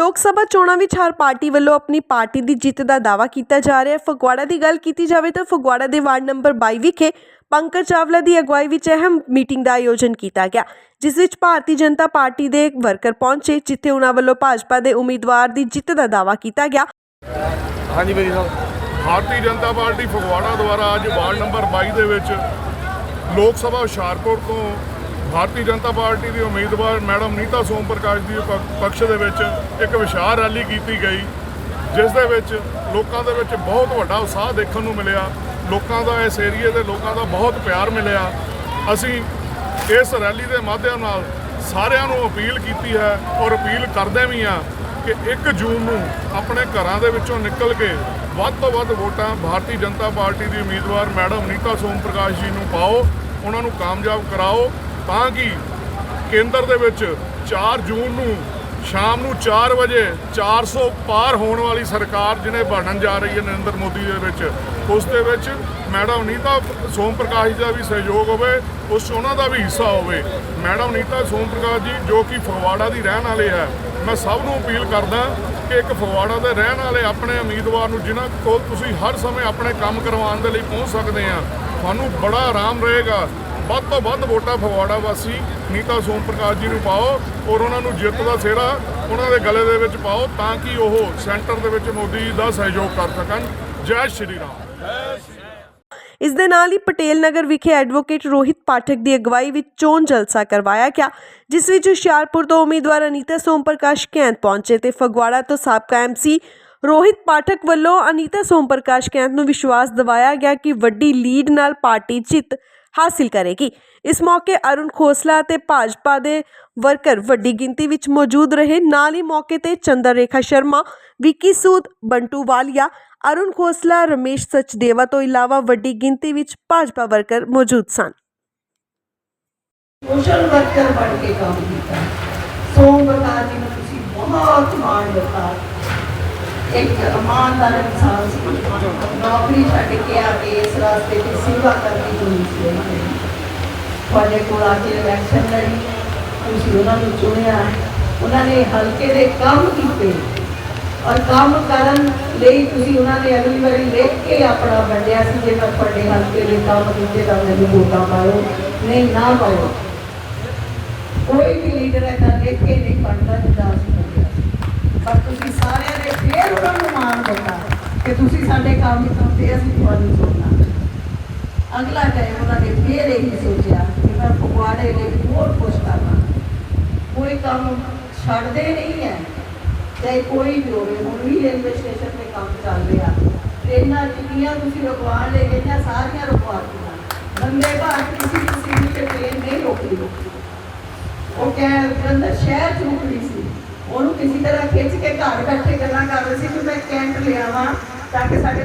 ਲੋਕ ਸਭਾ ਚੋਣਾਂ ਵਿੱਚ ਹਰ ਪਾਰਟੀ ਵੱਲੋਂ ਆਪਣੀ ਪਾਰਟੀ ਦੀ ਜਿੱਤ ਦਾ ਦਾਅਵਾ ਕੀਤਾ ਜਾ ਰਿਹਾ ਹੈ। ਫਗਵਾੜਾ ਦੀ ਗੱਲ ਕੀਤੀ ਜਾਵੇ ਤਾਂ ਫਗਵਾੜਾ ਦੇ ਵਾਰਡ ਨੰਬਰ 22 ਵਿਖੇ ਪੰਕਜ ਚਾਵਲਾ ਦੀ ਅਗਵਾਈ ਵਿੱਚ ਅਹਿਮ ਮੀਟਿੰਗ ਦਾ ਆਯੋਜਨ ਕੀਤਾ ਗਿਆ, ਜਿਸ ਵਿੱਚ ਭਾਰਤੀ ਜਨਤਾ ਪਾਰਟੀ ਦੇ ਵਰਕਰ ਪਹੁੰਚੇ, ਜਿੱਥੇ ਉਹਨਾਂ ਵੱਲੋਂ ਭਾਜਪਾ ਦੇ ਉਮੀਦਵਾਰ ਦੀ ਜਿੱਤ ਦਾ ਦਾਅਵਾ ਕੀਤਾ ਗਿਆ। ਹਾਂਜੀ ਮੇਰੀ ਸਾਹਿਬ, ਭਾਰਤੀ ਜਨਤਾ ਪਾਰਟੀ ਫਗਵਾੜਾ ਦੁਆਰਾ ਅੱਜ ਵਾਰਡ ਨੰਬਰ 22 ਦੇ ਵਿੱਚ ਲੋਕ ਸਭਾ ਹੁਸ਼ਿਆਰਪੁਰ ਤੋਂ ਭਾਰਤੀ ਜਨਤਾ ਪਾਰਟੀ ਦੀ ਉਮੀਦਵਾਰ ਮੈਡਮ ਨੀਤਾ ਸੋਮ ਪ੍ਰਕਾਸ਼ ਦੀ ਪ- ਪਕਸ਼ ਦੇ ਵਿੱਚ ਇੱਕ ਵਿਸ਼ਾਲ ਰੈਲੀ ਕੀਤੀ ਗਈ, ਜਿਸ ਦੇ ਵਿੱਚ ਲੋਕਾਂ ਦੇ ਵਿੱਚ ਬਹੁਤ ਵੱਡਾ ਉਤਸ਼ਾਹ ਦੇਖਣ ਨੂੰ ਮਿਲਿਆ, ਲੋਕਾਂ ਦਾ ਇਸ ਏਰੀਏ ਦੇ ਲੋਕਾਂ ਦਾ ਬਹੁਤ ਪਿਆਰ ਮਿਲਿਆ। ਅਸੀਂ ਇਸ ਰੈਲੀ ਦੇ ਮਾਧਿਅਮ ਨਾਲ ਸਾਰਿਆਂ ਨੂੰ ਅਪੀਲ ਕੀਤੀ ਹੈ ਔਰ ਅਪੀਲ ਕਰਦੇ ਵੀ ਹਾਂ ਕਿ 1 ਜੂਨ ਨੂੰ ਆਪਣੇ ਘਰਾਂ ਦੇ ਵਿੱਚੋਂ ਨਿਕਲ ਕੇ ਵੱਧ ਤੋਂ ਵੱਧ ਵੋਟਾਂ ਭਾਰਤੀ ਜਨਤਾ ਪਾਰਟੀ ਦੀ ਉਮੀਦਵਾਰ ਮੈਡਮ ਨੀਤਾ ਸੋਮ ਪ੍ਰਕਾਸ਼ ਜੀ ਨੂੰ ਪਾਓ, ਉਹਨਾਂ ਨੂੰ ਕਾਮਯਾਬ ਕਰਾਓ। ਤਾਂ ਕਿ ਕੇਂਦਰ ਦੇ ਵਿੱਚ 4 ਜੂਨ ਨੂੰ ਸ਼ਾਮ ਨੂੰ 4 ਵਜੇ 400 ਪਾਰ ਹੋਣ ਵਾਲੀ ਸਰਕਾਰ ਜਿਹਨੇ ਬਣਨ ਜਾ ਰਹੀ ਹੈ ਨਰਿੰਦਰ ਮੋਦੀ ਦੇ ਵਿੱਚ, ਉਸ ਦੇ ਵਿੱਚ ਮੈਡਮ ਨੀਤਾ ਸੋਮ ਪ੍ਰਕਾਸ਼ ਜੀ ਦਾ ਵੀ ਸਹਿਯੋਗ ਹੋਵੇ, ਉਸ 'ਚ ਉਹਨਾਂ ਦਾ ਵੀ ਹਿੱਸਾ ਹੋਵੇ। ਮੈਡਮ ਨੀਤਾ ਸੋਮ ਪ੍ਰਕਾਸ਼ ਜੀ, ਜੋ ਕਿ ਫਗਵਾੜਾ ਦੀ ਰਹਿਣ ਵਾਲੇ ਹੈ, ਮੈਂ ਸਭ ਨੂੰ ਅਪੀਲ ਕਰਦਾ ਕਿ ਇੱਕ ਫਗਵਾੜਾ ਦੇ ਰਹਿਣ ਵਾਲੇ ਆਪਣੇ ਉਮੀਦਵਾਰ ਨੂੰ ਜਿਨ੍ਹਾਂ ਕੋਲ ਤੁਸੀਂ ਹਰ ਸਮੇਂ ਆਪਣੇ ਕੰਮ ਕਰਵਾਉਣ ਦੇ ਲਈ ਪਹੁੰਚ ਸਕਦੇ ਆ ਤੁਹਾਨੂੰ ਬੜਾ ਆਰਾਮ ਰਹੇਗਾ। ਵੱਧ ਤੋਂ ਵੱਧ ਵੋਟਾਂ ਫਗਵਾੜਾ ਵਾਸੀ ਨੀਤਾ ਸੋਮ ਪ੍ਰਕਾਸ਼ ਜੀ ਨੂੰ ਪਾਓ ਔਰ ਉਹਨਾਂ ਨੂੰ ਜਿੱਤ ਦਾ ਸਿਹਰਾ ਉਹਨਾਂ ਦੇ ਗਲੇ ਦੇ ਵਿੱਚ ਪਾਓ ਤਾਂ ਕਿ ਉਹ ਸੈਂਟਰ ਦੇ ਵਿੱਚ ਮੋਦੀ ਜੀ ਦਾ ਸਹਿਯੋਗ ਕਰ ਸਕਣ। ਜੈ ਸ਼੍ਰੀ ਰਾਮ। ਇਸ ਦੇ ਨਾਲ ਹੀ ਪਟੇਲ ਨਗਰ ਵਿਖੇ ਐਡਵੋਕੇਟ ਰੋਹਿਤ ਪਾਠਕ ਦੀ ਅਗਵਾਈ ਵਿੱਚ ਚੋਣ ਜਲਸਾ ਕਰਵਾਇਆ ਗਿਆ, ਜਿਸ ਵਿੱਚ ਹੁਸ਼ਿਆਰਪੁਰ ਤੋਂ ਉਮੀਦਵਾਰ ਅਨੀਤਾ ਸੋਮ ਪ੍ਰਕਾਸ਼ ਕੈਂਤ ਪਹੁੰਚੇ ਤੇ ਫਗਵਾੜਾ ਤੋਂ ਸਾਬਕਾ ਐਮਸੀ ਰੋਹਿਤ ਪਾਠਕ ਵੱਲੋਂ ਅਨੀਤਾ ਸੋਮ ਪ੍ਰਕਾਸ਼ ਕੈਂਤ ਨੂੰ ਵਿਸ਼ਵਾਸ ਦਿਵਾਇਆ ਗਿਆ ਕਿ ਵੱਡੀ ਲੀਡ ਨਾਲ ਪਾਰਟੀ ਜਿੱਤ ਹਾਸਿਲ ਕਰੇਗੀ। ਇਸ ਮੌਕੇ ਅਰੁਣ ਖੋਸਲਾ ਅਤੇ ਭਾਜਪਾ ਦੇ ਵਰਕਰ ਵੱਡੀ ਗਿਣਤੀ ਵਿੱਚ ਮੌਜੂਦ ਰਹੇ। ਨਾਲ ਹੀ ਮੌਕੇ ਤੇ ਚੰਦਰ ਰੇਖਾ ਸ਼ਰਮਾ, ਵਿੱਕੀ ਸੂਦ, ਬੰਟੂ ਵਾਲੀਆ, ਅਰੁਣ ਖੋਸਲਾ, ਰਮੇਸ਼ ਸਚਦੇਵਾ ਤੋਂ ਇਲਾਵਾ ਵੱਡੀ ਗਿਣਤੀ ਵਿੱਚ ਭਾਜਪਾ ਵਰਕਰ ਮੌਜੂਦ ਸਨ। ਸੋਸ਼ਲ ਵਰਕਰ ਬਣ ਕੇ ਕੰਮ ਕੀਤਾ। ਸੋਮ ਪ੍ਰਕਾਸ਼ ਜੀ ਨੂੰ ਤੁਸੀਂ ਬਹੁਤ ਮਾਣ ਦਿੱਤਾ। ਇੱਕ ਇਮਾਨਦਾਰ ਇਨਸਾਨ ਸੀ। ਨੌਕਰੀ ਛੱਡ ਕੇ ਆ ਕੇ ਇਸ ਰਾਸਤੇ ਤੇ ਸੇਵਾ ਕਰਨੀ ਹੋਈ ਸੀ। ਤੁਹਾਡੇ ਕੋਲ ਆ ਕੇ ਇਲੈਕਸ਼ਨ ਲੜੀ। ਤੁਸੀਂ ਉਹਨਾਂ ਨੂੰ ਚੁਣਿਆ। ਉਹਨਾਂ ਨੇ ਹਲਕੇ ਦੇ ਕੰਮ ਕੀਤੇ। ਔਰ ਕੰਮ ਕਰਨ ਲਈ ਤੁਸੀਂ ਉਹਨਾਂ ਨੇ ਅਗਲੀ ਵਾਰੀ ਲਿਖ ਕੇ ਆਪਣਾ ਵੰਡਿਆ ਸੀ। ਜੇ ਮੈਂ ਤੁਹਾਡੇ ਹਲਕੇ ਦੇ ਕੰਮ ਕੀਤੇ ਤਾਂ ਮੈਨੂੰ ਵੋਟਾਂ ਪਾਓ ਨਹੀਂ, ਨਾ ਪਾਓ ਕੋਈ ਵੀ ਲੀਡਰ ਹੈ ਤਾਂ ਲਿਖ ਕੇ ਨਹੀਂ ਪੜਦਾ ਜਿੱਦਾਂ ਸੀ। ਪਰ ਤੁਸੀਂ ਸਾਰਿਆਂ ਫੇਰ ਉਹਨਾਂ ਨੂੰ ਮਾਣ ਦਿੱਤਾ ਕਿ ਤੁਸੀਂ ਸਾਡੇ ਕੰਮ ਕਰਦੇ ਅਸੀਂ ਤੁਹਾਨੂੰ ਸੁਣਨਾ ਅਗਲਾ ਟਾਈਮ ਉਹਨਾਂ ਨੇ ਫੇਰ ਇਹੀ ਸੋਚਿਆ ਕਿ ਮੈਂ ਫਗਵਾੜੇ ਲਈ ਹੋਰ ਕੁਝ ਕਰਨਾ। ਕੋਈ ਕੰਮ ਛੱਡਦੇ ਨਹੀਂ ਹੈ ਚਾਹੇ ਕੋਈ ਵੀ ਹੋਵੇ, ਹੁਣ ਵੀ ਰੇਲਵੇ ਸਟੇਸ਼ਨ ਤੇ ਕੰਮ ਚੱਲ ਰਿਹਾ। ਟ੍ਰੇਨਾਂ ਜਿੰਨੀਆਂ ਤੁਸੀਂ ਰੁਕਵਾਉਣ ਲੈ ਗਈਆਂ ਸਾਰੀਆਂ ਰੁਕਵਾਤੀਆਂ ਬੰਦੇ ਭਾਰਤ ਕਿਸੇ ਕਿਸੇ ਵੀ ਟ੍ਰੇਨ ਨਹੀਂ ਰੋਕੀ ਉਹ ਕਹਿ ਜਲੰਧਰ ਸ਼ਹਿਰ ਚ ਰੁਕ ਉਹਨੂੰ ਕਿਸੇ ਤਰ੍ਹਾਂ ਖਿੱਚ ਕੇ ਘਰ ਬੈਠੇ ਗੱਲਾਂ ਕਰਦੇ ਸੀ ਕਿ ਮੈਂ ਕੈਂਟ ਲਿਆਵਾਂ ਤਾਂ ਕਿ ਸਾਡੇ